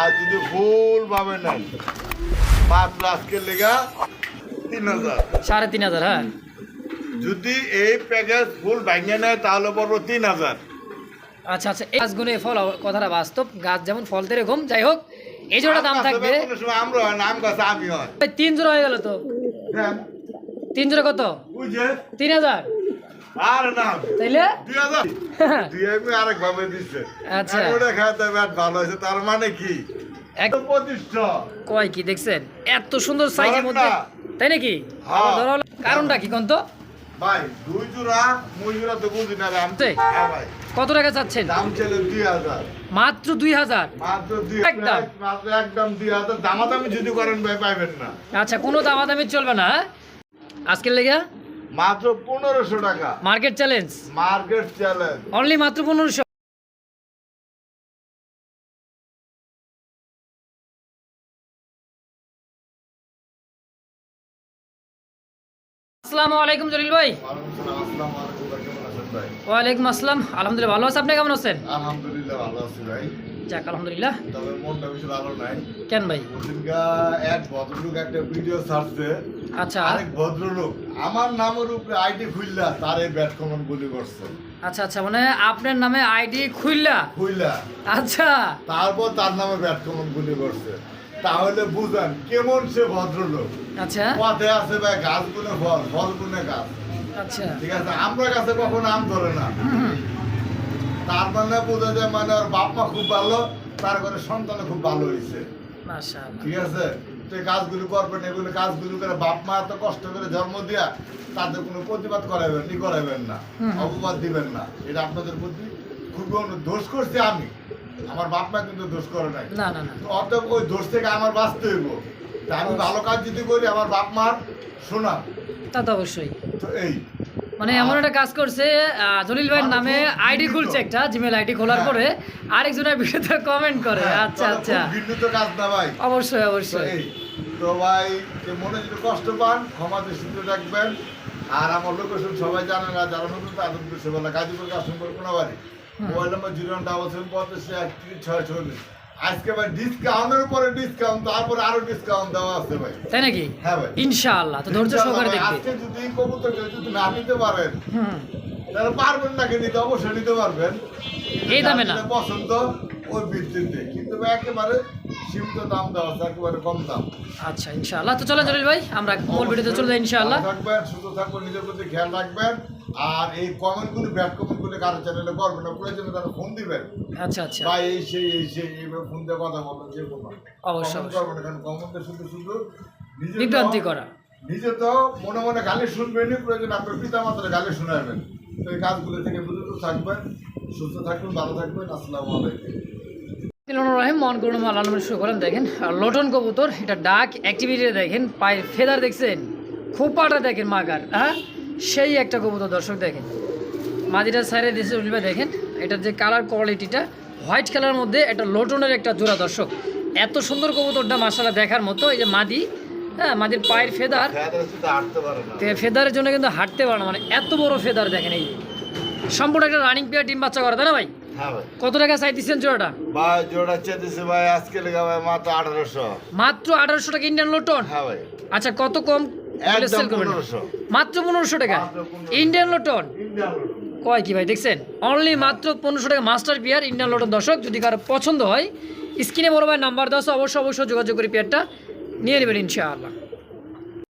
আর যদি ভুল ভাবে নেন মাত্র আজকের লেগা তিন হাজার। সাড়ে তিন হাজার হ্যাঁ। যদি এই প্যাকেজ ফুল ভাঙে নেয় তাহলে পড়ব তিন হাজার। আচ্ছা আচ্ছা এই গাছগুলো ফল কথাটা বাস্তব। গাছ যেমন ফল এরকম যাই হোক এই জোড়া দাম থাকবে। আমরা হয় না আম গাছে আমি হয়। তিন জোড়া হয়ে গেল তো? হ্যাঁ। তিন জোড়া কত? তিন হাজার? আর না। তাইলে? আমি আরেক ভাবে দিচ্ছে আচ্ছা। ওটা ব্যাট ভালো হয়েছে তার মানে কি? এক পঁচিশশো কয় কি দেখছেন? এত সুন্দর সাইজের মধ্যে তাই নাকি? হ্যাঁ। আবার ধরা হলো। কারণটা কি কোন তো ভাই দুই জোড়া মুই জোড়া তো বুঝি না রে আমি তাই? হ্যাঁ ভাই। কত টাকা চাচ্ছেন? দাম ছিল মাত্র একদম। মাত্র একদম দুই হাজার। দামাদামি যদি করেন ভাই না। আচ্ছা কোনো দামাদামি চলবে না হ্যাঁ? আজকের লেগে মাত্র পনেরোশো টাকা। Market challenge market challenge only মাত্র পনেরোশো। আসসালামু আলাইকুম জলিল ভাই। ওয়ালাইকুম আসসালাম আলহামদুলিল্লাহ ভালো আছে আপনি? কেমন আছেন? আলহামদুলিল্লাহ ভালো আছি ভাই। যাক আলহামদুলিল্লাহ। তবে মনটা বেশি ভালো নাই। কেন ভাই? ওদিনকা এক ভদ্রলোক একটা ভিডিও ছাড়ছে। আচ্ছা। আরেক ভদ্রলোক আমার নামের উপরে আইডি খুললা তারে ব্যাট কমন গুলি করছে। আচ্ছা আচ্ছা মানে আপনার নামে আইডি খুললা খুললা আচ্ছা। তারপর তার নামে ব্যাট কমন গুলি করছে। তাহলে বুঝান কেমন সে ভদ্রলোক। আচ্ছা। পথে আছে ভাই গাছ গুনে ফল ফল গুনে গাছ। আচ্ছা। ঠিক আছে আমরা কাছে কখনো আম ধরে না। তার মানে বোঝা যায় মানে ওর বাপ মা খুব ভালো তার ঘরে সন্তান খুব ভালো হয়েছে। ঠিক আছে? তো এই কাজগুলো করবেন এগুলো কাজগুলো করে বাপ মা এত কষ্ট করে জন্ম দিয়া তাদের কোনো প্রতিবাদ করাবেন নি করাবেন না। অপবাদ দিবেন না। এটা আপনাদের প্রতি খুবই দোষ করছি আমি। আমার বাপ মা কিন্তু দোষ করে নাই। না না না। তো অতএব ওই দোষ থেকে আমার বাঁচতে হইব। তা আমি ভালো কাজ যদি করি আমার বাপ মার শোনা তা তো অবশ্যই। তো এই। মানে এমন একটা কাজ করছে জলিল ভাইয়ের নামে আইডি খুলছে একটা জিমেল আইডি খোলার পরে। আরেকজনের ভিডিওতে কমেন্ট করে। হ্যাঁ, আচ্ছা আচ্ছা। খুব ঘৃণিত কাজ না ভাই। অবশ্যই অবশ্যই। তো ভাই যে মনে যদি কষ্ট পান ক্ষমা দৃষ্টিতে রাখবেন। আর আমার লোকেশন সবাই জানে না যারা নতুন তাদের উদ্দেশ্যে বলে Gazipur Kashimpur Konabari mobile number zero one double seven পঁচাশি একত্রিশ ছয় চল্লিশ। আজকে ভাই ডিসকাউন্টের উপরে ডিসকাউন্ট তারপরে আরও ডিসকাউন্ট দেওয়া আছে ভাই। তাই নাকি? হ্যাঁ ভাই। ইনশাআল্লাহ তো ধৈর্য সহকারে দেখবেন আজকে যদি কবুতর যদি না নিতে পারেন হুম। তাহলে পারবেন নাকি নিতে? অবশ্যই নিতে পারবেন। এই দামে না। পছন্দ। ওই ভিত্তিতে। কিন্তু একেবারে সীমিত দাম দেওয়া আছে একেবারে কম দাম। আচ্ছা ইনশাআল্লাহ। তো চলেন জলিল ভাই আমরা মূল ভিডিওতে চলে যাই ইনশাআল্লাহ। থাকবেন সুস্থ থাকবেন নিজের প্রতি খেয়াল রাখবেন। আর এই কমেন্টগুলো ব্যাড কমেন্টগুলো কারও চ্যানেলে করবেন না প্রয়োজনে তারা ফোন দিবেন। আচ্ছা আচ্ছা। বা এই সেই এই সেই এইভাবে ফোন দিয়ে কথা বলবেন যে কোনো। অবশ্যই, করবেন কারণ কমেন্টে শুধু শুধু। বিভ্রান্তি করা। নিজে তো মনে মনে গালি শুনবেনই প্রয়োজন আপনার পিতা মাতার গালি শোনাবেন। তো এই কাজগুলো থেকে বিরত থাকবেন সুস্থ থাকবেন ভালো থাকবেন আসসালামু আলাইকুম। রহিম মন করুন আলমের শুরু করেন দেখেন আর লটন কবুতর এটা ডাক অ্যাক্টিভিটি দেখেন পায়ের ফেদার দেখছেন খোপাটা দেখেন মাগার হ্যাঁ? সেই একটা কবুতর দর্শক দেখেন। মাদিটার সাইডে দেশে উঠবে দেখেন এটার যে কালার কোয়ালিটিটা হোয়াইট কালার মধ্যে একটা লোটনের একটা জোড়া দর্শক। এত সুন্দর কবুতরটা মাসালা দেখার মতো এই যে মাদি হ্যাঁ মাদির পায়ের ফেদার ফেদারের জন্য কিন্তু হাঁটতে পারে না মানে এত বড় ফেদার দেখেন এই। সম্পূর্ণ একটা রানিং পেয়ার ডিম বাচ্চা করে তাই না ভাই? হ্যাঁ ভাই। কত টাকা চাই দিচ্ছেন জোড়াটা? ভাই জোড়া চেয়েছে ভাই আজকে লেগে ভাই মাত্র আঠারোশো। মাত্র আঠারোশো টাকা ইন্ডিয়ান লোটন হ্যাঁ ভাই। আচ্ছা কত কম sell করবেন? মাত্র পনেরোশো টাকা? মাত্র 1500 ইন্ডিয়ান লোটন কয় কি ভাই দেখছেন? অনলি মাত্র পনেরোশো টাকা মাস্টার পেয়ার ইন্ডিয়ান লোটন দর্শক যদি কারও পছন্দ হয় স্ক্রিনে বড় ভাই নাম্বার দাও অবশ্যই অবশ্যই যোগাযোগ করে পেয়ারটা নিয়ে নেবেন ইনশাআল্লাহ।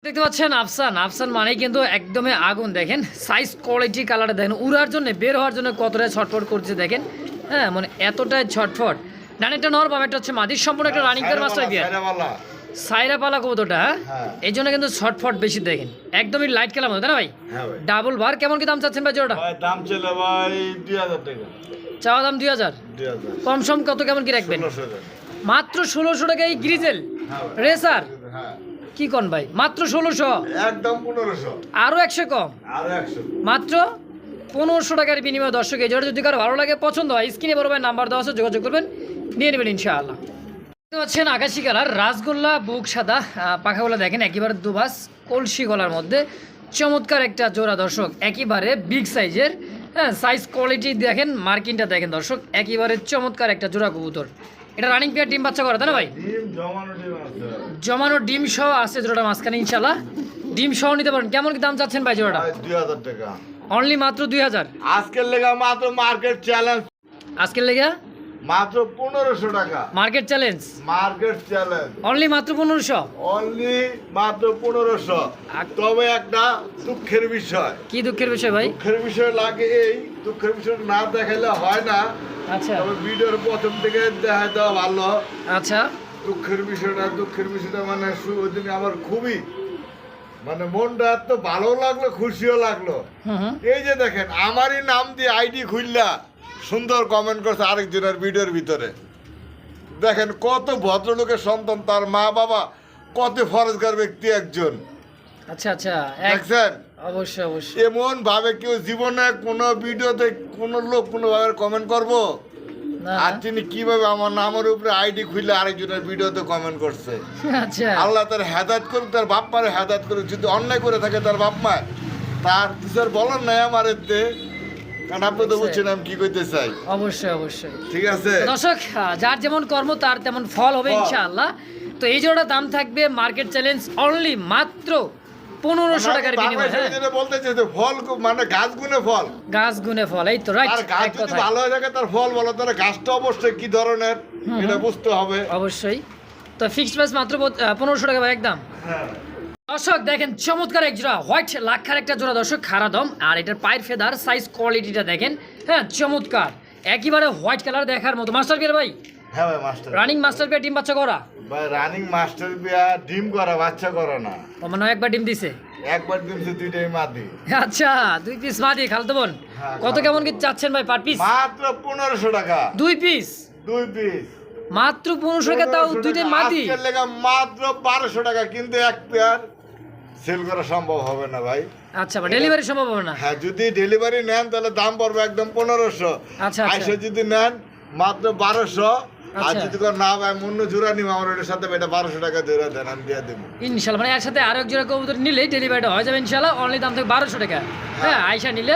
দেখতে পাচ্ছেন আফসান। আফসান মানে কিন্তু একদমই আগুন দেখেন। সাইজ কোয়ালিটি কালারটা দেখেন। উড়ার জন্য বের হওয়ার জন্য কতটা ছটফট করছে দেখেন। হ্যাঁ মানে এতটাই ছটফট। ডানেরটা নর বামেরটা হচ্ছে মাদির সম্পূর্ণ একটা রানিং পেয়ার মাস্টার পেয়ার সাইরাওয়ালা। সাইরা পালা কবুতরটা হ্যাঁ? হ্যাঁ। এই জন্য কিন্তু ছটফট বেশি দেখেন। একদমই লাইট খেলার মতো তাই না ভাই? হ্যাঁ ভাই। ডাবল বার কেমন কি দাম চাচ্ছেন ভাই জোড়াটা? ভাই দাম ছিল ভাই দুই হাজার টাকা। চাওয়া দাম দুই হাজার? কম সম কত কেমন কি রাখবেন? মাত্র ষোলোশো টাকা এই গ্রিজেল হ্যাঁ। রেসার হ্যাঁ। কি কন ভাই? মাত্র ষোলোশো? একদম পনেরোশো। আরও একশো কম? আরও একশো। মাত্র পনেরোশো টাকার বিনিময়ে দর্শক এই জোড়া যদি কারও ভালো লাগে পছন্দ হয় স্ক্রিনে বড় ভাই নাম্বার দেওয়া আছে যোগাযোগ করবেন নিয়ে নেবেন ইনশাআল্লাহ। দেখতে পাচ্ছেন আকাশি কালার রাসগোল্লা বুক সাদা পাখাগুলো দেখেন একেবারে দুবাস কলসি গলার মধ্যে। চমৎকার একটা জোড়া দর্শক একেবারে বিগ সাইজের হ্যাঁ সাইজ কোয়ালিটি দেখেন মার্কিনটা দেখেন দর্শক একেবারে চমৎকার একটা জোড়া কবুতর। এটা রানিং পেয়ার ডিম বাচ্চা করে তাই না ভাই? জমানো ডিম আছে। জমানো ডিম সহ আছে জোড়াটা মাঝখানে ইনশাল্লাহ ডিম সহ নিতে পারেন কেমন কি দাম চাচ্ছেন ভাই জোড়াটা? দুই হাজার টাকা। অনলি মাত্র দুই হাজার। আজকের লেগে মাত্র মার্কেট চ্যালেঞ্জ আজকের লেগে? মাত্র পনেরোশো টাকা। Market challenge market challenge only মাত্র পনেরোশো? অনলি মাত্র পনেরোশো। তবে একটা দুঃখের বিষয়। কি দুঃখের বিষয় ভাই? দুঃখের বিষয় লাগে এই দুঃখের বিষয় না দেখাইলে হয় না। আচ্ছা। তবে ভিডিওর প্রথম থেকে দেখা দেওয়া ভালো। আচ্ছা। দুঃখের বিষয়টা দুঃখের বিষয়টা মানে ওই দিনে আমার খুবই মানে মনটা এত ভালো লাগল খুশিও লাগল। এই যে দেখেন আমারই নাম দিয়ে আইডি খুললা। সুন্দর কমেন্ট করছে আরেকজনের ভিডিওর ভিতরে। দেখেন কত ভদ্রলোকের সন্তান তার মা বাবা কত ফরজগার ব্যক্তি একজন। আচ্ছা আচ্ছা দেখছেন? অবশ্যই অবশ্যই। এমন ভাবে কেউ জীবনে কোনো ভিডিওতে কোনো লোক কোনোভাবে কমেন্ট করব? আর তিনি কীভাবে আমার নামের উপরে আইডি খুলে আরেকজনের ভিডিওতে কমেন্ট করছে? আচ্ছা। আল্লাহ তার হেদাত করুক তার বাপ মারে হেদাত করুক যদি অন্যায় করে থাকে তার বাপ মা তার আর বলার নাই আমার এতে। কারণ আপনি তো বুঝছেন আমি কি করতে চাই। অবশ্যই অবশ্যই। ঠিক আছে? দর্শক যার যেমন কর্ম তার তেমন ফল হবে ইনশাআল্লাহ। তো এই দাম থাকবে মার্কেট চ্যালেঞ্জ অনলি মাত্র পনেরোশো টাকার বিনিময়ে বাংলাদেশে হ্যাঁ যেটা বলতে চাইছে ফল মানে গাছ গুনে ফল। গাছ গুনে ফল এই তো রাইট আর গাছ যদি ভালো হয়ে থাকে তার ফল তাহলে গাছটা অবশ্যই কি ধরনের এটা বুঝতে হবে। অবশ্যই। তো ফিক্সড প্রাইস মাত্র পনেরোশো টাকা ভাই একদম। হ্যাঁ। দর্শক দেখেন চমৎকার এক জোড়া হোয়াইট লাক্ষার একটা জোড়া দর্শক খারা দম আর এটার পায়ের ফেদার সাইজ কোয়ালিটিটা দেখেন। হ্যাঁ চমৎকার। একেবারে হোয়াইট কালার দেখার মতো। মাস্টার বিয়ার ভাই? হ্যাঁ ভাই মাস্টার রানিং মাস্টার বিয়ার ডিম বাচ্চা করা? ভাই রানিং মাস্টার বিয়া ডিম করা বাচ্চা করা না। মনে একবার ডিম দিছে। একবার দিনছে দুইটাই মাদি। আচ্ছা দুই পিস মাদি খালতো বোন। হ্যাঁ, কত কেমন কি চাচ্ছেন ভাই পার পিস মাত্র পনেরোশো টাকা। দুই পিস দুই পিস মাত্র পনেরোশো টাকা তাও 1500 দুইটাই। মাদি? মাত্র বারোশো টাকা কিন্তু এক পেয়ার সেল করা সম্ভব হবে না ভাই। আচ্ছা ডেলিভারি সম্ভব হবে না? হ্যাঁ যদি ডেলিভারি নেন তাহলে দাম পড়বে একদম পনেরোশো। আচ্ছা, আচ্ছা। যদি নেন মাত্র বারোশো। আর আচ্ছা। যদি কোনো না ভাই জোড়া নিব আমার ওটার সাথে এটা বারোশো টাকা জোড়া দেন আমি দিয়ে দেবো। ইনশাল্লাহ মানে একসাথে আরও এক জোড়া কবুতর নিলে ডেলিভারিটা হয়ে যাবে ইনশাল্লাহ অনলি দাম থেকে বারোশো টাকা। হ্যাঁ আইসা নিলে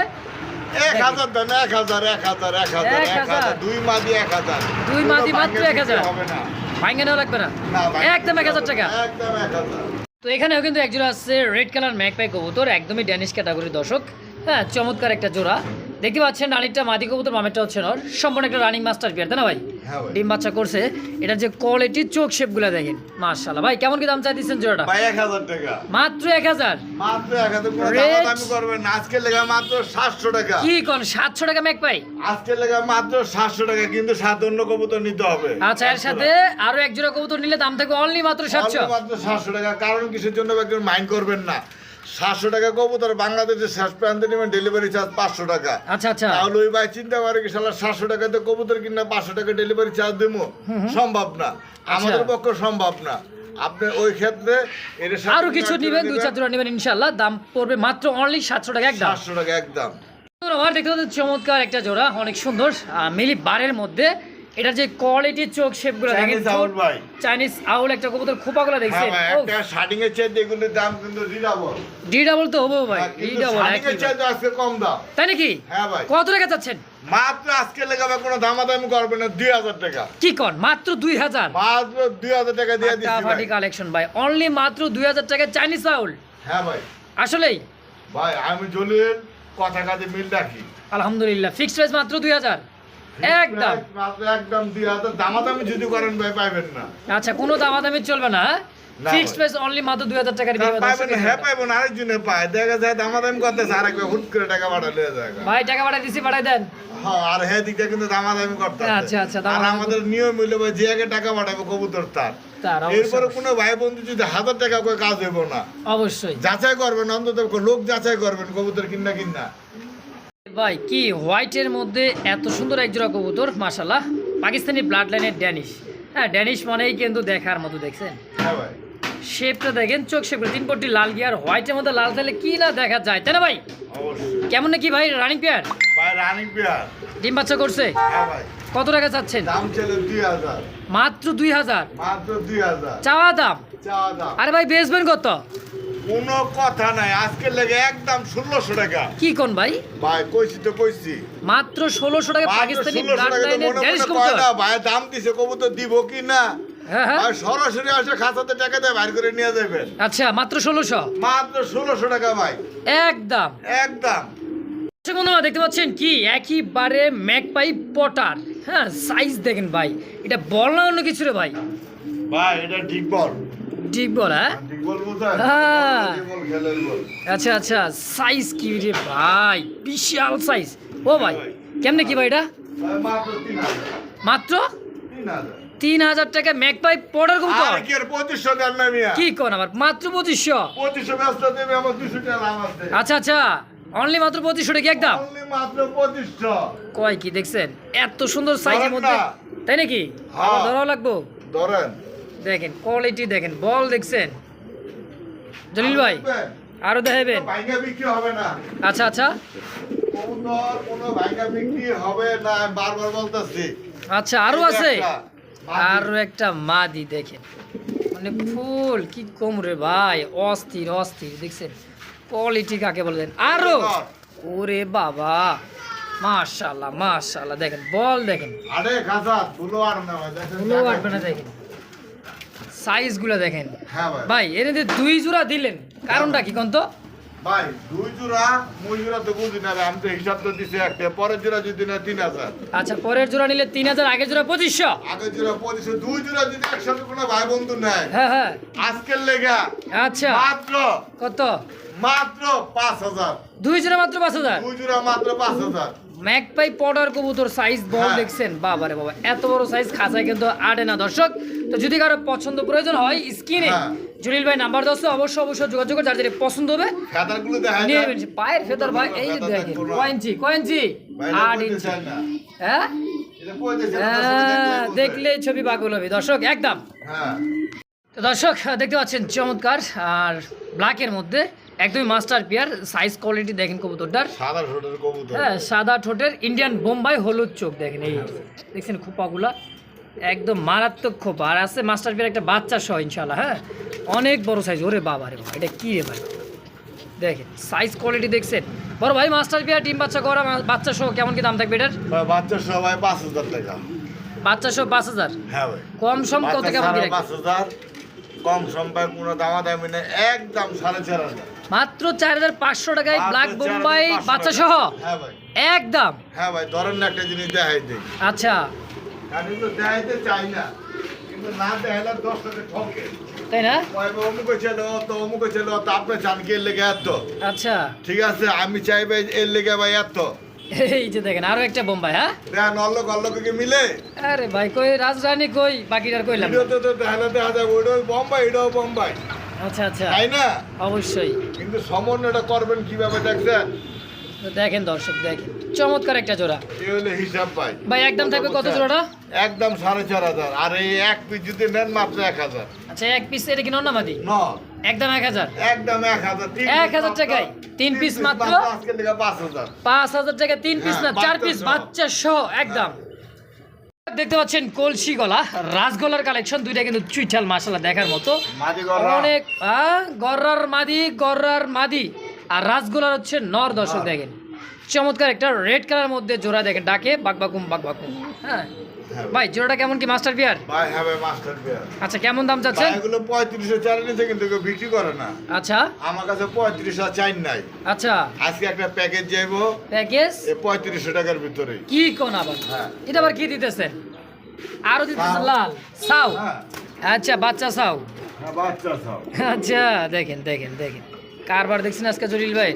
এক হাজার দেন এক হাজার এক হাজার এক হাজার এক দুই মাদি এক হাজার। দুই মাদি মাত্র ভাঙে এক হাজার। হবে না। ভাঙ্গে নেওয়া লাগবে না? না একদম এক হাজার টাকা। একদম এক হাজার। তো এখানেও কিন্তু এক জোড়া আছে রেড কালার ম্যাকপ্যাক কবুতর, একদমই ড্যানিশ ক্যাটাগরি দর্শক। হ্যাঁ চমৎকার একটা জোড়া। দেখতে পাচ্ছেন রানিংটা মাদি কবুতর মামেরটা হচ্ছে নর সম্পূর্ণ একটা রানিং মাস্টার বিয়ার তাই না ভাই? হ্যাঁ ডিম বাচ্চা করছে। এটার যে কোয়ালিটি চোখ শেপগুলো দেখেন। মার্শাল্লাহ ভাই কেমন কি দাম চাই দিচ্ছেন জোড়াটা? ভাই এক হাজার টাকা। মাত্র এক হাজার? মাত্র এক হাজার। কোনো Rate- দামাদামি করবেন না। আজকে লেগা মাত্র সাতশো টাকা। কি কোন সাতশো টাকা ম্যাক পাই আজকে লেগা মাত্র সাতশো টাকা কিন্তু সাত অন্য কবুতর নিতে হবে। আচ্ছা এর সাথে আরও এক জোড়া কবুতর নিলে দাম থাকবে অনলি মাত্র সাতশো। Only মাত্র সাতশো টাকা। কারণ কিসের জন্য একজন মাইন্ড করবেন না। সাতশো টাকা কবুতর বাংলাদেশে শেষ প্রান্তে নেবেন ডেলিভারি চার্জ পাঁচশো টাকা। আচ্ছা আচ্ছা। তাহলে ওই ভাই চিন্তা করে কি সালা সাতশো টাকাতে কবুতর কিনা পাঁচশো টাকা ডেলিভারি চার্জ দেবো সম্ভব না। আচ্ছা। আমাদের পক্ষে সম্ভব না। আপনি ওই ক্ষেত্রে আরও কিছু নিবেন দুই চার জোড়া নিবেন ইনশাল্লাহ দাম পড়বে মাত্র অনলি সাতশো টাকা একদম। সাতশো টাকা একদম। আমার দেখতে চমৎকার একটা জোড়া অনেক সুন্দর। মিলি বারের মধ্যে এটার যে কোয়ালিটি চোখ শেপগুলো দেখেন Chinese owl ভাই। চাইনিজ আউল একটা কবুতর খোপাগুলো হ্যাঁ দেখছেন একটা শার্টিং এর চেয়ে এগুলোর দাম কিন্তু রিডাবল ডি ডাবল তো হব ভাই ডি ডাবল শার্টিং এর চেয়ে আজকে কম দাম। তাই নাকি? হ্যাঁ ভাই। কত টাকা চাচ্ছেন? মাত্র আজকে লেগাবে কোনো দামাদামি করবে না দুই হাজার টাকা। কি কন? মাত্র দুই হাজার? মাত্র দুই হাজার টাকা দিয়ে দিচ্ছি ভাই। কালেকশন ভাই। অনলি মাত্র দুই হাজার টাকা চাইনিজ আউল হ্যাঁ ভাই। আসলেই? ভাই আমি জলিল কথা কাজে মিল রাখি। আলহামদুলিল্লাহ ফিক্সড প্রাইস মাত্র দুই হাজার। একদম। একদম দুই হাজার দামাদামি যদি করেন ভাই পাইবেন না। আচ্ছা কোনো দামাদামি চলবে না ফিক্সড প্রাইস অনলি মাত্র দুই হাজার টাকার না, বিনিময়ে পাইবেন না, হ্যাঁ। পাইবেন আরেকজনে পায়। দেখা যায় দামাদামি একবার হুট করে টাকা পাঠালে যায়। ভাই টাকা দিছি পাঠাই দেন। হ্যাঁ আর হ্যাঁ দিকটা কিন্তু দামাদামি করতে আচ্ছা, আচ্ছা, আর আমাদের নিয়ম হইলে ভাই যে আগে টাকা পাঠাবে কবুতর তার। তার এরপরে কোনো ভাই বন্ধু যদি হাজার টাকা করে কাজ হইব না। অবশ্যই। যাচাই করবেন অন্তত লোক যাচাই করবেন কবুতর কিনা কিনা। ভাই কি হোয়াইটের মধ্যে এত সুন্দর এক জোড়া কবুতর মাশাল্লাহ পাকিস্তানি ব্লাড লাইনের ড্যানিশ। হ্যাঁ ড্যানিশ মানেই কিন্তু দেখার মতো দেখছেন? হ্যাঁ শেপটা দেখেন চোখ শেপ তিন পট্টি লাল গিয়ার হোয়াইটের মধ্যে লাল তাহলে কি না দেখা যায় তাই না ভাই? কেমন নাকি ভাই রানিং পেয়ার ডিম বাচ্চা করছে? হ্যাঁ কত টাকা চাচ্ছেন? মাত্র দুই হাজার। চাওয়া দাম? আরে ভাই বেচবেন কত? কোনো কথা নাই। আজকে লেগে একদম ষোলোশো টাকা। কি কোন ভাই? ভাই কইছি তো কইছি। মাত্র ষোলোশো টাকা পাকিস্তানি ভাই দাম দিছে কবুতর দিব কি না? হ্যাঁ হ্যাঁ। সরাসরি আসে খাতাতে টাকা দিয়ে বাইর করে নিয়ে যাবেন আচ্ছা মাত্র ষোলোশো? মাত্র ষোলোশো টাকা ভাই। একদম। একদম। আচ্ছা বন্ধুরা দেখতে পাচ্ছেন কি? একইবারে ম্যাকপাই পটার। হ্যাঁ সাইজ দেখেন ভাই। এটা বল না অন্য কিছু রে ভাই। ভাই এটা ঠিক বল। বল হ্যাঁ? হ্যাঁ। খেলের বল। আচ্ছা আচ্ছা সাইজ কি রে ভাই? বিশাল সাইজ ও ভাই কেমনে কি ভাই এটা? মাত্র তিন হাজার। টাকা ম্যাকপাই পটার কবুতর? আর কি কোন আবার? মাত্র পঁচিশশো? আমার আচ্ছা আচ্ছা অনলি মাত্র পঁচিশশো টাকা একদম? কয় কি দেখছেন? এত সুন্দর সাইজের মধ্যে তাই নাকি? হ্যাঁ। ধরাও লাগবো। ধরেন। দেখেন কোয়ালিটি দেখেন বল দেখছেন। জলিল ভাই আরও দেখাবেন? আচ্ছা আচ্ছা। আচ্ছা আরও আছে? আরও একটা মাদি দেখেন। মানে ফুল কি কম রে ভাই অস্থির অস্থির দেখছেন? কোয়ালিটি কাকে বলে দেন? আরও! ওরে বাবা! মাশাল্লাহ মাশাল্লাহ দেখেন বল দেখেন। আরে খাসা তুলো আর না ভাই দেখেন ফুলও আসবে না দেখেন। সাইজগুলো দেখেন। হ্যাঁ ভাই। ভাই এর দুই জোড়া দিলেন কারণটা কি কোন তো? ভাই দুই জোড়া মুই জোড়া তো বুঝি না আমি তো হিসাব তো দিছি একটা পরের জোড়া যদি না তিন হাজার। আচ্ছা পরের জোড়া নিলে তিন হাজার আগের জোড়া পঁচিশশো। আগের জোড়া পঁচিশশো দুই জোড়া যদি একসাথে কোনো ভাই বন্ধু নেয়। হ্যাঁ হ্যাঁ। আজকের লেগা আচ্ছা। মাত্র কত? মাত্র পাঁচ হাজার। দুই জোড়া মাত্র পাঁচ হাজার? দুই জোড়া মাত্র পাঁচ হাজার। ম্যাকপাই পডার কবুতর সাইজ বল হ্যাঁ। দেখছেন। বাবা রে বাবা এত বড় সাইজ খাঁচায় কিন্তু আটে না দর্শক। তো যদি কারও পছন্দ প্রয়োজন হয় স্ক্রিনে হ্যাঁ। জলিল ভাই নাম্বার দশ অবশ্যই অবশ্যই যোগাযোগ যার যেটা পছন্দ হবে নিয়ে নেবেন। পায়ের ফেদার ভাই এই দেখেন দেখব না। কয় ইঞ্চি কয় ইঞ্চি ভাই, এটা আট ইঞ্চি। হ্যাঁ? হ্যাঁ, দর্শক ছবি পাগল হবে। দর্শক একদম। তো দর্শক দেখতে পাচ্ছেন চমৎকার। আর ব্ল্যাকের মধ্যে একদমই মাস্টার পিয়ার সাইজ কোয়ালিটি দেখেন কবুতরটার। সাদা ঠোঁটের কবুতর। হ্যাঁ সাদা ঠোঁটের ইন্ডিয়ান বোম্বাই হলুদ চোখ দেখেন এই দেখছেন খোপাগুলা? একদম মারাত্মক খোপা। আর আছে মাস্টার পিয়ার একটা বাচ্চা সহ ইনশাল্লাহ হ্যাঁ? অনেক বড় সাইজ ওরে বাবা রে বাবা এটা কি রে ভাই? দেখেন সাইজ কোয়ালিটি দেখছেন। বড় ভাই মাস্টার পিয়ার ডিম বাচ্চা করা বাচ্চা সহ কেমন কি দাম থাকবে এটার? ভাই, বাচ্চা সবাই পাঁচ হাজার টাকা। বাচ্চা সহ পাঁচ হাজার? হ্যাঁ ভাই। কম সম কত কেমন পাঁচ হাজার। কম সম্পায় কোনো দামা দামি নেই একদম সাড়ে চার হাজার। মাত্র চার হাজার পাঁচশো টাকায় ব্ল্যাক বোম্বাই বাচ্চা সহ হ্যাঁ ভাই। একদম হ্যাঁ ভাই ধরেন না একটা জিনিস দেখাই দিই। আচ্ছা। আমি তো দেখাইতে চাই না কিন্তু না দেখাইলে দশ টাকা ঠকে। তাই না? ওই ছিল তো অমুক ছিল তো আপনি চান কি এর লেগে এত। আচ্ছা। ঠিক আছে আমি চাইবে এর লেগে ভাই এত। এই যে দেখেন আরও একটা বোম্বাই হ্যাঁ? দেখেন অল্লক অল্লকে মিলে? আরে ভাই কই রাজরানী কই? বাকিটার কইলাম। ভিডিওতে তো দেখালে দেখা যাবে ওইটাও বোম্বাই এটাও বোম্বাই। আচ্ছা আচ্ছা। তাই না? অবশ্যই। কিন্তু সমন্বয়টা করবেন কীভাবে দেখছেন? দেখেন দর্শক দেখেন। চমৎকার একটা জোড়া। হিসাব ভাই। ভাই একদম থাকবে কত জোড়াটা? একদম সাড়ে চার হাজার। আর এই এক পিস যদি নেন মাত্র এক হাজার। আচ্ছা এক পিস এটা কি নন্নামাদি? ন। একদম এক হাজার? একদম এক হাজার এক হাজার টাকায়? তিন piece মাত্র? পাঁচ হাজার। পাঁচ হাজার টাকা তিন পিস না হ্যাঁ, চার পিস বাচ্চা সহ একদম দেখতে পাচ্ছেন কলসি গলা রাজগোলার কালেকশন দুইটা কিন্তু চুইঠাল মাসালা দেখার মতো। অনেক গররার মাদি গররার মাদি। আর রাজগোলার হচ্ছে নর দর্শক দেখেন। চমৎকার একটা রেড কালার মধ্যে জোড়া দেখেন ডাকে বাকবাকুম বাকবাকুম হ্যাঁ? হ্যাঁ। ভাই জোড়াটা কেমন কি মাস্টার পিয়ার? ভাই হ্যাঁ ভাই মাস্টার বিয়ার আচ্ছা কেমন দাম চাচ্ছেন? এগুলো পঁয়ত্রিশশো চালে নিচে কিন্তু কেউ বিক্রি করে না। আচ্ছা। আমার কাছে পঁয়ত্রিশশো চাই নাই। আচ্ছা। আজকে একটা প্যাকেজ যাইবো। প্যাকেজ? এই পঁয়ত্রিশশো টাকার ভিতরে কি কোন আবার? হ্যাঁ। এটা আবার কি দিতেছেন? আরও দিতেছেন সাউ। লাল। সাউ? হ্যাঁ। আচ্ছা বাচ্চা সাউ। হ্যাঁ, বাচ্চা সব আচ্ছা দেখেন দেখেন দেখেন। কারবার দেখছেন আজকে জলিল ভাই?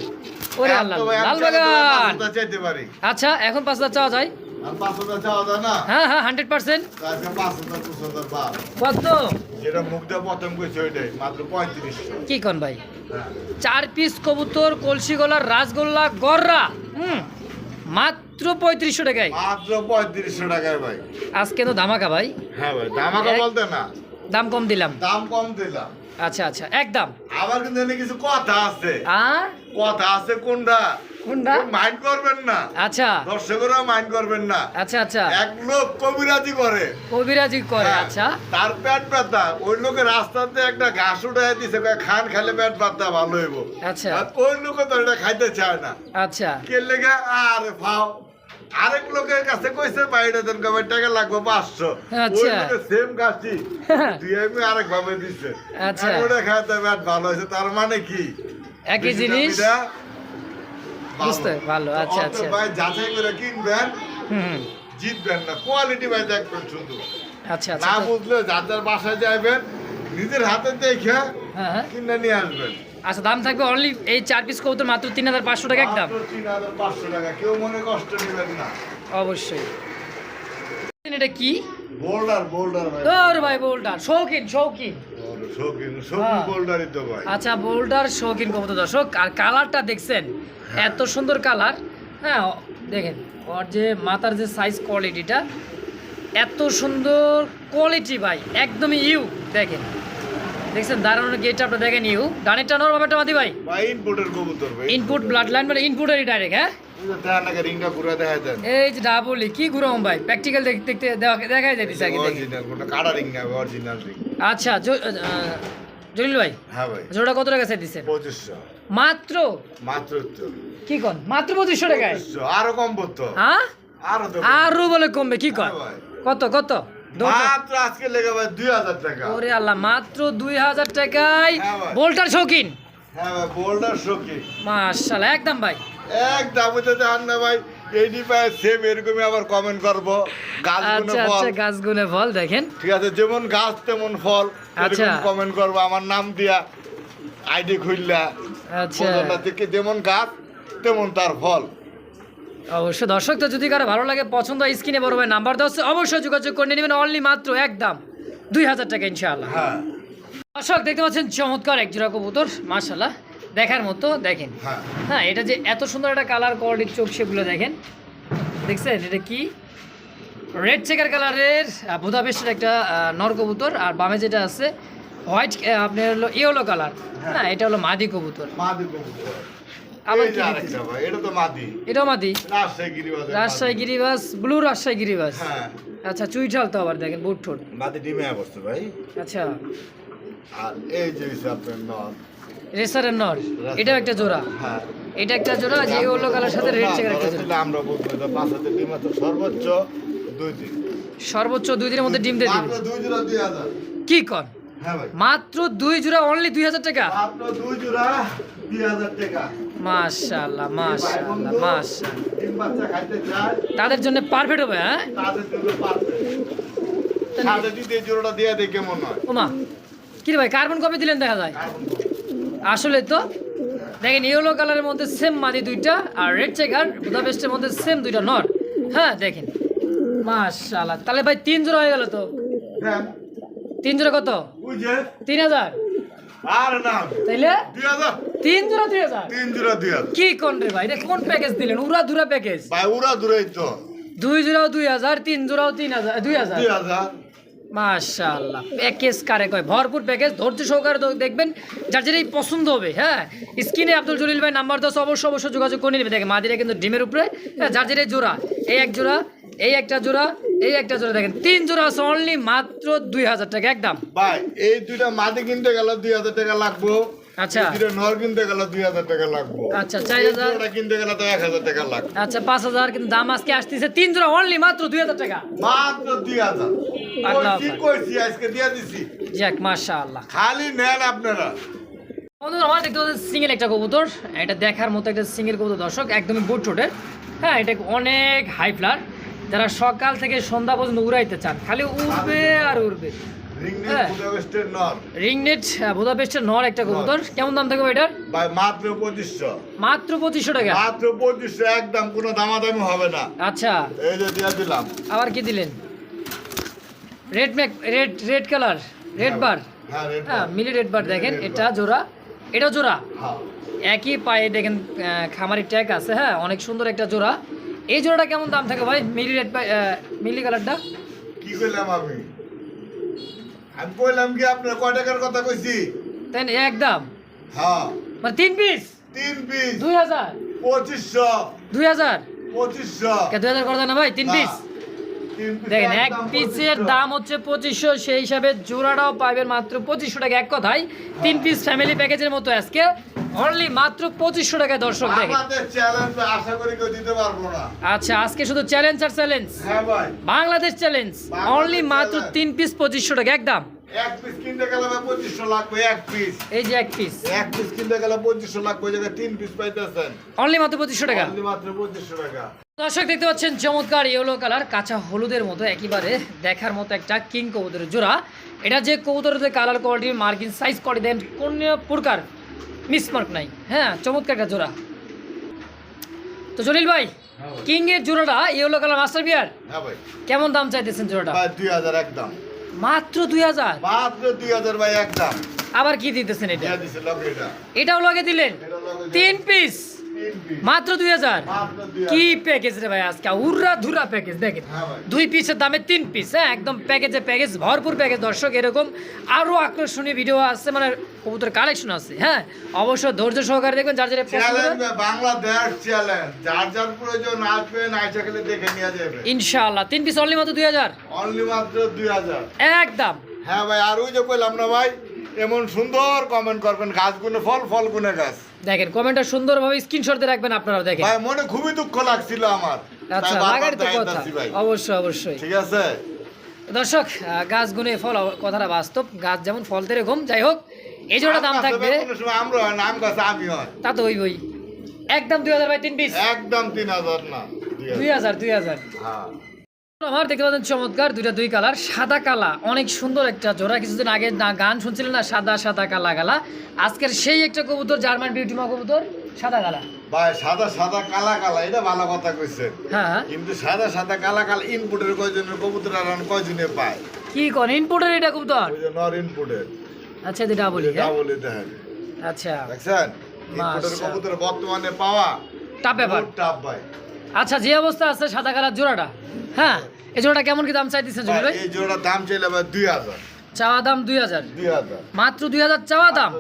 ওরে আল্লাহ লাল বাগান। আচ্ছা এখন পাঁচ হাজার চাওয়া যায়? হ্যাঁ হ্যাঁ হান্ড্রেড পার্সেন্ট কত? কি কোন ভাই? হ্যাঁ। চার পিস কবুতর কলসি গলার রাসগোল্লা গররা। হুম মাত্র পঁয়ত্রিশশো টাকায়। মাত্র পঁয়ত্রিশশো টাকায় ভাই। আজকে তো ধামাকা ভাই। হ্যাঁ ভাই ধামাকা বলতে না। দাম কম দিলাম। দাম কম দিলাম। আচ্ছা আচ্ছা একদম। আবার কিন্তু কিছু কথা আছে। কথা আছে কোনটা? কোনটা? মাইন্ড করবেন না। আচ্ছা। দর্শকরা মাইন্ড করবেন না। আচ্ছা আচ্ছা। এক লোক কবিরাজি করে। কবিরাজি করে হ্যাঁ, আচ্ছা। তার পেট ব্যথা। ওই লোকের রাস্তাতে একটা ঘাস উঠে দিছে খান খেলে পেট ব্যথা ভালো হইব। আচ্ছা। আর ওই লোকে তো এটা খাইতে চায় না। আচ্ছা। কে লেগে আরে ফাও। আরেক লোকের কাছে কইছে বাইরে দেন কবে টাকা লাগবে পাঁচশো। আচ্ছা। সেম গাছটি আরেক ভাবে আচ্ছা। ওটা খাইতে ভালো হয়েছে তার মানে কি? একই জিনিস? বুঝতে ভালো আচ্ছা আচ্ছা। ভাই যাচাই করে কিনবেন জিতবেন না। কোয়ালিটি ভাই দেখবেন শুধু আচ্ছা আচ্ছা না বুঝলে যার যার বাসায় যাইবেন নিজের হাতে দেখে হ্যাঁ হ্যাঁ। কিনে নিয়ে আসবেন। আচ্ছা দাম থাকবে অনলি এই চার পিস কবুতর মাত্র তিন হাজার পাঁচশো টাকা একদম। মাত্র 3500 টাকা কেউ মনে কষ্ট নেবেন না। অবশ্যই। এটা কি? বোল্ডার বোল্ডার ভাই। ভাই বোল্ডার। শৌখিন শৌখিন। হ্যাঁ। আচ্ছা বোল্ডার শৌখিন কবুতর দর্শক আর কালারটা দেখছেন এত সুন্দর কালার। হ্যাঁ দেখেন ওর যে মাথার যে সাইজ কোয়ালিটিটা এত সুন্দর কোয়ালিটি ভাই একদমই ইউ দেখেন। দেখছেন দাঁড়ানোর গেটটা আপনার দেখেন ইউ। ডানের টানোর ব্যাপারটা মাদি ভাই? ভাই ইনপুটের কবুতর ভাই ইনপুট ব্লাড লাইন মানে ইনপুটেরই ডাইরেক্ট হ্যাঁ? এই যে ডাবলি কি ঘুরম ভাই। প্র্যাকটিক্যাল দেখতে দেখতে দেখাই যাইতেছে আগে দেখে অরিজিনাল কোনটা কাটা রিং না অরিজিনাল রিং আচ্ছা জলিল ভাই হ্যাঁ ভাই। জোড়া কত টাকা চাই পঁচিশশো। মাত্র? মাত্র কি কন? মাত্র পঁচিশশো টাকায়? পঁচিশশো আরও কম পড়তো হ্যাঁ? আরও বলে কমবে কি কন? হ্যাঁ কত কত? মাত্র আজকে লেগে ভাই দুই হাজার টাকা। ওরে আল্লাহ মাত্র দুই হাজার টাকায় হ্যাঁ। বোল্টার শৌখিন। হ্যাঁ ভাই শোকি মাশাল্লাহ একদম ভাই। এক দামে দেন না ভাই এইটি পায় সেম এরকমই আবার কমেন্ট করব। গাছ ফল। গাছ গুনে ফল দেখেন। ঠিক আছে যেমন গাছ তেমন ফল। আচ্ছা। কমেন্ট করব আমার নাম দিয়া আইডি খুললা। আচ্ছা। যেমন গাছ তেমন তার ফল। অবশ্যই দর্শক তো যদি কারও ভালো লাগে পছন্দ হয় স্ক্রিনে বড় ভাই নাম্বার আছে, অবশ্যই যোগাযোগ করে নেবেন। অনলি মাত্র একদম দুই হাজার টাকা ইনশাআল্লাহ। হ্যাঁ। দর্শক দেখতে পাচ্ছেন চমৎকার এক জোড়া কবুতর মাশাল্লাহ দেখার মতো দেখেন। হ্যাঁ। হ্যাঁ এটা যে এত সুন্দর একটা কালার কোয়ালিটির চোখ সেগুলো দেখেন। দেখছেন এটা কি? রেড চেকার কালারের বুদাপেস্টের একটা নর কবুতর আর বামে যেটা আছে হোয়াইট আপনার হলো ইয়েলো কালার হ্যাঁ এটা হলো মাদি কবুতর। মাদি কবুতর। আবার কি যে দিতেছে? আরেকটা ভাই, এটা তো মাদি। এটাও মাদি? রাজশাহী গিরিবাস ব্লু রাজশাহী গিরিবাস। হ্যাঁ। আচ্ছা চুইঠাল তো আবার দেখেন বুট ঠোঁট। মাদি ডিমে অবস্থা ভাই। আচ্ছা। আর এই যে আপনার নর। রেসারের নর এটাও একটা জোড়া। হ্যাঁ। এটা একটা জোড়া যে কালার সাথে রেড চেকার একটা জোড়া। আমরা বলব এটা পাঁচ হাজার ডিম আছে সর্বোচ্চ দুই দিন। সর্বোচ্চ দুই দিনের মধ্যে ডিম দিয়ে দিবে। দুই জোড়া দুই হাজার। কি হ্যাঁ মাত্র দুই জোড়া অনলি দুই হাজার টাকা? মাত্র দুই জোড়া দুই হাজার টাকা। মাশাআল্লাহ মাশাআল্লাহ মাশাআল্লাহ। তাদের জন্য পারফেক্ট হবে হ্যাঁ? তাদের জন্য পারবে সাথে যদি এই জোড়াটা দিয়ে দেয় কেমন হয়? ওমা কি রে ভাই কার্বন কপি দিলেন দেখা যায়? আসলে তো দেখেন ইয়েলো কালারের মধ্যে সেম মাদি দুইটা আর রেড চেকার বুদাপেস্টের মধ্যে সেম দুইটা নর হ্যাঁ দেখেন। মাশাআল্লাহ তাহলে ভাই তিন জোড়া হয়ে গেল তো? দেন তিন জোড়া কত? তিন হাজার। আর না। তাইলে? দুই হাজার। তিন জোড়া দুই হাজার। তিন জোড়া দুই হাজার। কি কোন রে ভাই? এটা কোন প্যাকেজ দিলেন? উড়া দুরা প্যাকেজ ভাই উড়া দূরেই তো। দুই জোড়াও দুই হাজার তিন জোড়াও তিন হাজার দুই হাজার? দুই হাজার। মাশাআল্লাহ। প্যাকেজ কারে কয়? ভরপুর প্যাকেজ ধৈর্য সহকারে দেখবেন যার যেটাই পছন্দ হবে হ্যাঁ? স্ক্রিনে আব্দুল জলিল ভাই নাম্বার দশ অবশ্যই অবশ্যই যোগাযোগ করে নেবে। দেখেন মাদিরা কিন্তু ডিমের উপরে হ্যাঁ যার যেটাই জোড়া এই এক জোড়া এই একটা জোড়া এই একটা জোড়া দেখেন। তিন জোড়া আছে অনলি মাত্র দুই হাজার টাকা একদম। ভাই এই দুইটা মাটি কিনতে গেলে দুই হাজার টাকা লাগবো। আচ্ছা। দুইটা নর কিনতে গেলে দুই হাজার টাকা লাগবো। আচ্ছা, চার হাজার। কিনতে গেলে তো এক হাজার টাকা লাগবে। আচ্ছা পাঁচ হাজার কিন্তু দাম আজকে আসতেছে তিন জোড়া অনলি মাত্র দুই হাজার টাকা। মাত্র দুই হাজার। পাগলা কইছি ব্যাপার। কইছি আজকে দিয়ে দিছি। যাক মাশাআল্লাহ। খালি নেন আপনারা। বন্ধুরা আমার দেখতে পাচ্ছেন সিঙ্গেল একটা কবুতর। এটা দেখার মতো একটা সিঙ্গেল কবুতর দর্শক একদমই বুট ঠোঁটের হ্যাঁ এটা অনেক হাই ফ্লার যারা সকাল থেকে সন্ধ্যা পর্যন্ত উড়াইতে চান খালি উড়বে আর উড়বে। রিংনেট হ্যাঁ। বুদাপেস্টের নর। একটা কবুতর। কেমন দাম থাকবে এটার? ভাই মাত্র পঁচিশশো। মাত্র পঁচিশশো টাকা? মাত্র পঁচিশশো একদম কোনো দামাদামি হবে না। আচ্ছা। এই যে দিয়ে দিলাম। আবার কি দিলেন? Red Mac red red colour red bar হ্যাঁ হ্যাঁ মিলি রেড বার দেখেন এটা জোড়া। এটা জোড়া? হ্যাঁ। একই পায়ে দেখেন খামারি ট্যাগ আছে হ্যাঁ অনেক সুন্দর একটা জোড়া। এই জোড়াটা কেমন দাম থাকে ভাই? মিলি রেড মিলি কালারটা কি করলাম আমি? আমি কইলাম কি আপনার কয় টাকার কথা কইছি? তাই? একদম হ্যাঁ। মানে তিন পিস তিন পিস দুই হাজার? পঁচিশশো। দুই হাজার? পঁচিশশো। কে দুই হাজার করে না ভাই? তিন পিস দেখেন এক পিসের দাম হচ্ছে পঁচিশশো সেই হিসাবে জোড়াটাও পাবেন মাত্র পঁচিশশো টাকা এক কথায় তিন পিস ফ্যামিলি প্যাকেজের মতো আজকে। অনলি মাত্র পঁচিশশো টাকায় দর্শক দেখেন আমাদের চ্যালেঞ্জ আশা করি কেউ দিতে পারব না। আচ্ছা আজকে শুধু চ্যালেঞ্জ আর চ্যালেঞ্জ হ্যাঁ ভাই। বাংলাদেশ চ্যালেঞ্জ অনলি মাত্র। তিন পিস পঁচিশশো টাকা একদম। এই যে এক পিস এক পিস কিনতে গেলে পঁচিশশো লাগবে ওই জায়গায় তিন পিস পাইতেছেন। অনলি মাত্র পঁচিশশো টাকা। Only মাত্র পঁচিশশো টাকা। দর্শক দেখতে পাচ্ছেন চমৎকার ইয়েলো কালার কাঁচা হলুদের মতো একেবারে দেখার মতো একটা কিং কবুতরের জোড়া। এটা যে কবুতরের কালার কোয়ালিটি মার্কিন সাইজ করে দেন কোন প্রকার মিসমার্ক নাই। হ্যাঁ চমৎকার একটা জোড়া। তো জলিল ভাই হ্যাঁ। কিং এর জোড়াটা ইয়েলো কালার মাস্টার বিয়ার? হ্যাঁ ভাই। কেমন দাম চাইতেছেন জোড়াটা? ভাই দুই হাজার একদম। মাত্র দুই হাজার? মাত্র দুই হাজার ভাই একদম। আবার কি দিতেছেন এটা? এটাও লগে দিলেন? তিন পিস? মাত্র দুই হাজার? কি প্যাকেজ রে ভাই আজকে? উড়া ধুরা প্যাকেজ দেখেন। হ্যাঁ দুই পিসের দামে তিন পিস হ্যাঁ? একদম প্যাকেজে প্যাকেজ ভরপুর প্যাকেজ দর্শক এরকম আরও আকর্ষণীয় ভিডিও আছে মানে কবুতর কালেকশন আছে হ্যাঁ? অবশ্য ধৈর্য সহকারে দেখবেন যার যারা পছন্দ চ্যালেঞ্জ হবে। বাংলাদেশ চ্যালেঞ্জ যার যার প্রয়োজন আসবেন আইসা খেলে দেখে নিয়ে যাবে। ইনশাআল্লাহ। তিন পিস অনলি মাত্র দুই হাজার? অনলি মাত্র দুই হাজার। একদম। হ্যাঁ ভাই আর ওই যে কইলাম না ভাই এমন সুন্দর কমেন্ট করবেন গাছগুলো ফল ফল গুনে গাছ। দেখেন কমেন্টটা সুন্দরভাবে স্ক্রিনশট দিয়ে রাখবেন আপনারা দেখেন। ভাই মনে খুবই দুঃখ লাগছিল আমার। আচ্ছা লাগার তো কথা। অবশ্যই অবশ্যই। ঠিক আছে? দর্শক গাছ গুনে ফল কথাটা বাস্তব। গাছ যেমন ফল তেরকম যাই হোক এই জোড়া দাম থাকবে তা তো ওই বই একদম দুই হাজার বাই তিন পিস একদম তিন হাজার না দুই হাজার দুই হাজার। হ্যাঁ। আমার দেখতে পাচ্ছেন চমৎকার দুইটা দুই কালার সাদা কালা অনেক সুন্দর একটা জোড়া। কিছুদিন আগে না গান শুনছিলেন না সাদা সাদা কালা কালা। আজকের সেই একটা কবুতর জার্মান বিউটিমা কবুতর সাদা কালা। ভাই সাদা সাদা কালা কালা এটা ভালো কথা কইছেন। হ্যাঁ হ্যাঁ। কিন্তু সাদা সাদা কালা কালা ইনপুটের কয়জনের কবুতর আর কয়জনে পায়? কি ইনপুটের এটা কবুতর? ওই যে নর ইনপুটের আচ্ছা হ্যাঁ? আচ্ছা। দেখছেন? ইনপুটের কবুতর বর্তমানে পাওয়া টাপ ব্যাপার টাপ ভাই। আচ্ছা যে অবস্থা আছে সাদা কালার জোড়াটা হ্যাঁ? এই জোড়াটা কেমন কি দাম চাইতেছেন জুলি ভাই? এই জোড়া দাম চাইলে ভাই দুই হাজার। চাওয়া দাম দুই হাজার। দুই হাজার। মাত্র দুই হাজার চাওয়া দাম।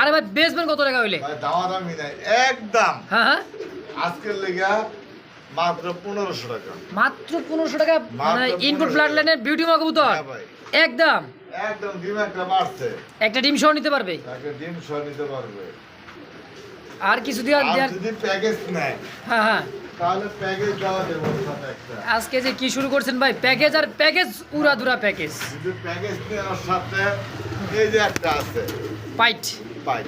আরে ভাই বেচবেন কত টাকা হইলে? ভাই দামা দামি নাই একদম। হ্যাঁ হ্যাঁ। আজকের লেগা মাত্র পনেরোশো টাকা। মাত্র পনেরোশো টাকা মানে ইনপুট 1500 ফ্ল্যাট লাইনের বিউটিমা কবুতর হ্যাঁ ভাই। একদম। একদম ডিম একটা বাড়ছে। একটা ডিম সহ নিতে পারবে? তাকে ডিম সহ নিতে পারবে। আর কিছু দিয়ে যদি প্যাকেজ নেয়। হ্যাঁ হ্যাঁ। আজকে যে কি শুরু করছেন ভাই? প্যাকেজ আর প্যাকেজ উড়া দুরা প্যাকেজ প্যাকেজ সাথে এই যে একটা আছে। পাইট পাই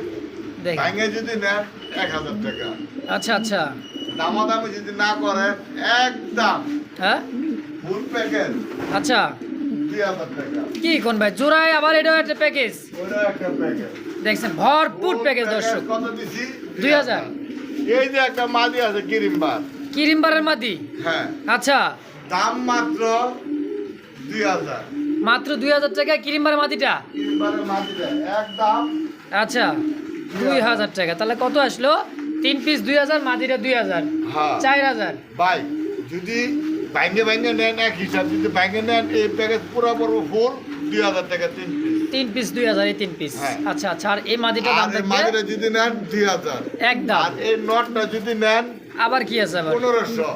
দেখ যদি নেন এক হাজার টাকা। আচ্ছা আচ্ছা। দামাদামি যদি না করেন একদম। হ্যাঁ? ফুল প্যাকেজ আচ্ছা। কি কোন ভাই? জোড়ায় আবার এটাও একটা প্যাকেজ প্যাকেজ দেখছেন ভরপুর প্যাকেজ দর্শক। দুই হাজার। এই যে একটা মাদি আছে কিরিমবারের মাদি? হ্যাঁ। আচ্ছা। দাম মাত্র দুই হাজার। মাত্র দুই হাজার টাকা কিরিমবারের মাদিটা? কিরিমবারের মাদিটা একদম আচ্ছা দুই হাজার টাকা। তাহলে কত আসলো? তিন পিস দুই হাজার মাদিটা দুই হাজার। হ্যাঁ। চার হাজার। ভাই যদি বাইঙ্গে বাইঙ্গে নেন এক হিসাব যদি বাইঙ্গে নেন এই প্যাকেজ পুরো পড়ব ফুল দুই হাজার টাকা তিন পিস তিন পিস দুই হাজার এই তিন পিস হ্যাঁ। আচ্ছা আচ্ছা আর এই মাদিটার দাম মাদিটা যদি নেন দুই হাজার। একদম আর এই নটটা যদি নেন আবার কি আছে আবার? পনেরোশো।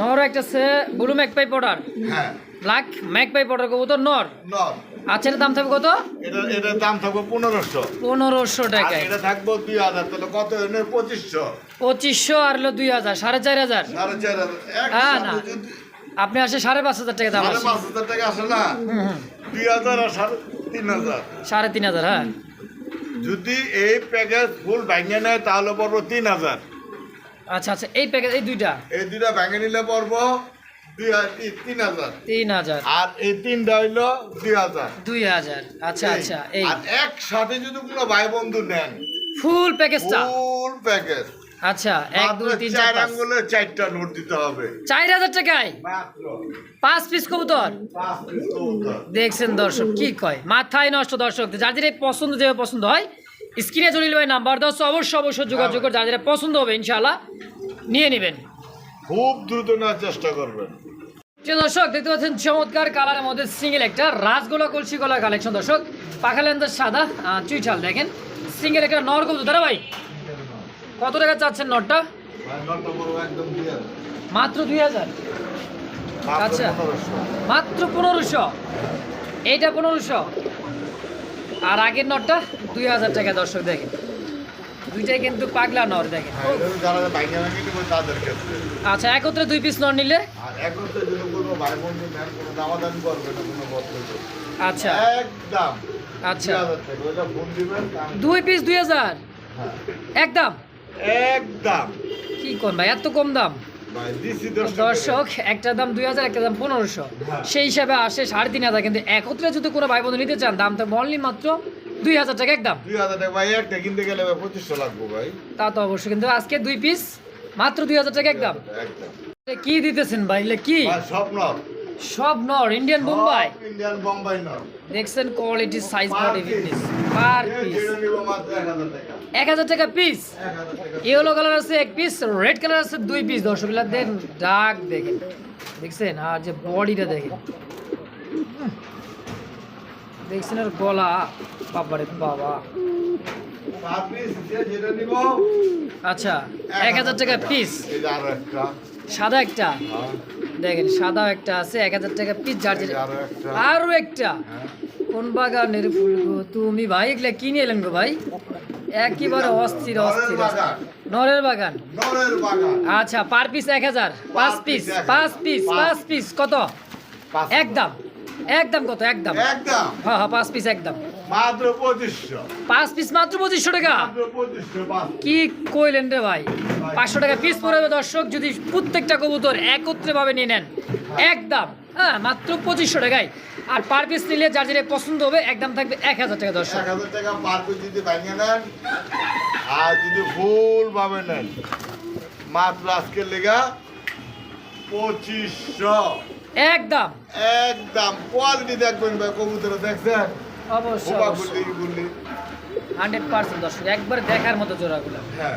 নর একটা সে ব্লু ম্যাকপাই পাউডার হ্যাঁ। ব্ল্যাক ম্যাকপাই পাউডার কবুতর নর? নট আচ্ছা এটার দাম থাকবে কত? এটা এটার দাম থাকবে পনেরোশো। পনেরোশো টাকা এটা থাকব দুই হাজার তাহলে কত? এনে পঁচিশশো। পঁচিশশো আর হলো দুই হাজার সাড়ে চার হাজার। সাড়ে চার হাজার। হ্যাঁ, না। আপনি আসে সাড়ে পাঁচ হাজার টাকা দাম সাড়ে পাঁচ হাজার টাকা আসে না? দুই হাজার আর সাড়ে তিন হাজার। সাড়ে তিন হাজার হ্যাঁ। যদি এই প্যাকেজ ফুল ভেঙে নেয় তাহলে পড়ব তিন হাজার। আচ্ছা আচ্ছা এই প্যাকেজ এই দুইটা? এই দুইটা ভেঙে নিলে পড়ব তিন হাজার। তিন হাজার। আর এই তিনটা হইল দুই হাজার। দুই হাজার। আচ্ছা আচ্ছা এই। আর একসাথে যদি কোনো ভাই বন্ধু নেন ফুল প্যাকেজটা ফুল প্যাকেজ আচ্ছা এক দুই তিন চার আঙ্গুলের চারটা নোট দিতে হবে। চার হাজার টাকায়? পাঁচ পিস কবুতর? দেখছেন দর্শক কি কয়? মাথায় নষ্ট দর্শক যাদের পছন্দ যেভাবে পছন্দ হয় স্ক্রিনে জলিল ভাই নাম্বার দশ অবশ্যই অবশ্যই যোগাযোগ করে যার পছন্দ হবে ইনশাআল্লাহ নিয়ে নেবেন। খুব দ্রুত নেওয়ার চেষ্টা করবেন। দর্শক দেখতে পাচ্ছেন চমৎকার কালারের মধ্যে সিঙ্গেল একটা রাসগোলা কলসি গলার কালেকশন। দর্শক পাখা লেন্দার সাদা চুইঠাল দেখেন। সিঙ্গেল একটা নর কবুতর। দাদা ভাই কত টাকা চাচ্ছেন নটটা মাত্র দুই হাজার? আচ্ছা। মাত্র পনেরোশো? এইটা পনেরোশো? আর আগের নটটা দুই হাজার টাকা দর্শক দেখেন। দুইটাই কিন্তু পাগলা নর দেখেন। হ্যাঁ আচ্ছা একত্রে দুই পিস নর নিলে? আচ্ছা। একদম। আচ্ছা। দুই পিস দুই হাজার? হ্যাঁ। একদম? একদম। কি কোন ভাই এত কম দাম? দর্শক একটা দাম দুই হাজার একটা দাম পনেরোশো। হ্যাঁ। সেই হিসাবে আসে সাড়ে তিন হাজার কিন্তু একত্রে যদি কোনো ভাই বন্ধু নিতে চান দাম তো অনলি মাত্র দুই হাজার টাকা একদম। দুই হাজার টাকা ভাই একটা কিনতে গেলে পঁচিশশো লাগবো ভাই। তা তো অবশ্যই কিন্তু আজকে দুই পিস মাত্র দুই হাজার টাকা একদম। একদম। কি দিতেছেন ভাই কি? স্বপ্ন সব নর ইন্ডিয়ান বোম্বাই ইন্ডিয়ান বোম্বাই নয় দেখছেন quality size body fitness per piece যেটা নিবো মাত্র এক হাজার টাকা। পিস ইয়েলো কালার আছে এক পিস রেড কালার আছে দুই পিস দর্শকগুলা দেন ডাক দেখেন। দেখছেন? আর যে বডিটা দেখেন। দেখছেন আর গলা? বাবারে বাবা। পার পিস যে যেটা নিবো। আচ্ছা এক হাজার টাকা পিস সাদা একটা। দেখেন সাদা একটা আছে এক হাজার টাকা পিস যার এই যে যেটা- আরও একটা। হ্যাঁ। কোন বাগানের ফুল গো তুমি ভাই? এগুলা কিনে এলেন গো ভাই? একেবারে অস্থির অস্থির। নরের বাগান। আচ্ছা পার পিস এক হাজার। পাঁচ পিস পাঁচ পিস পাঁচ পিস কত? একদম। একদম কত? একদম। একদম। হ্যাঁ হ্যাঁ পাঁচ পিস একদম। মাত্র পঁচিশশো। পাঁচ পিস মাত্র পঁচিশশো টাকা? কি কইলেন রে ভাই? পাঁচশো টাকা পিস পড়বে দর্শক যদি প্রত্যেকটা কবুতর একত্রে ভাবে নিয়ে নেন একদম হ্যাঁ মাত্র পঁচিশশো টাকায়। আর পার পিস নিলে যার যেটা পছন্দ হবে একদম থাকবে এক হাজার টাকা দর্শক। এক হাজার টাকা পার পিস যদি ভাঙিয়ে নেন আর যদি ফুল ভাবে নেন মাত্র আজকের লেগা পঁচিশশো। একদম। একদম। কোয়ালিটি দেখবেন ভাই কবুতর দেখছেন? অবশ্যই হান্ড্রেড পার্সেন্ট দর্শক একবার দেখার মতো জোড়াগুলো। হ্যাঁ।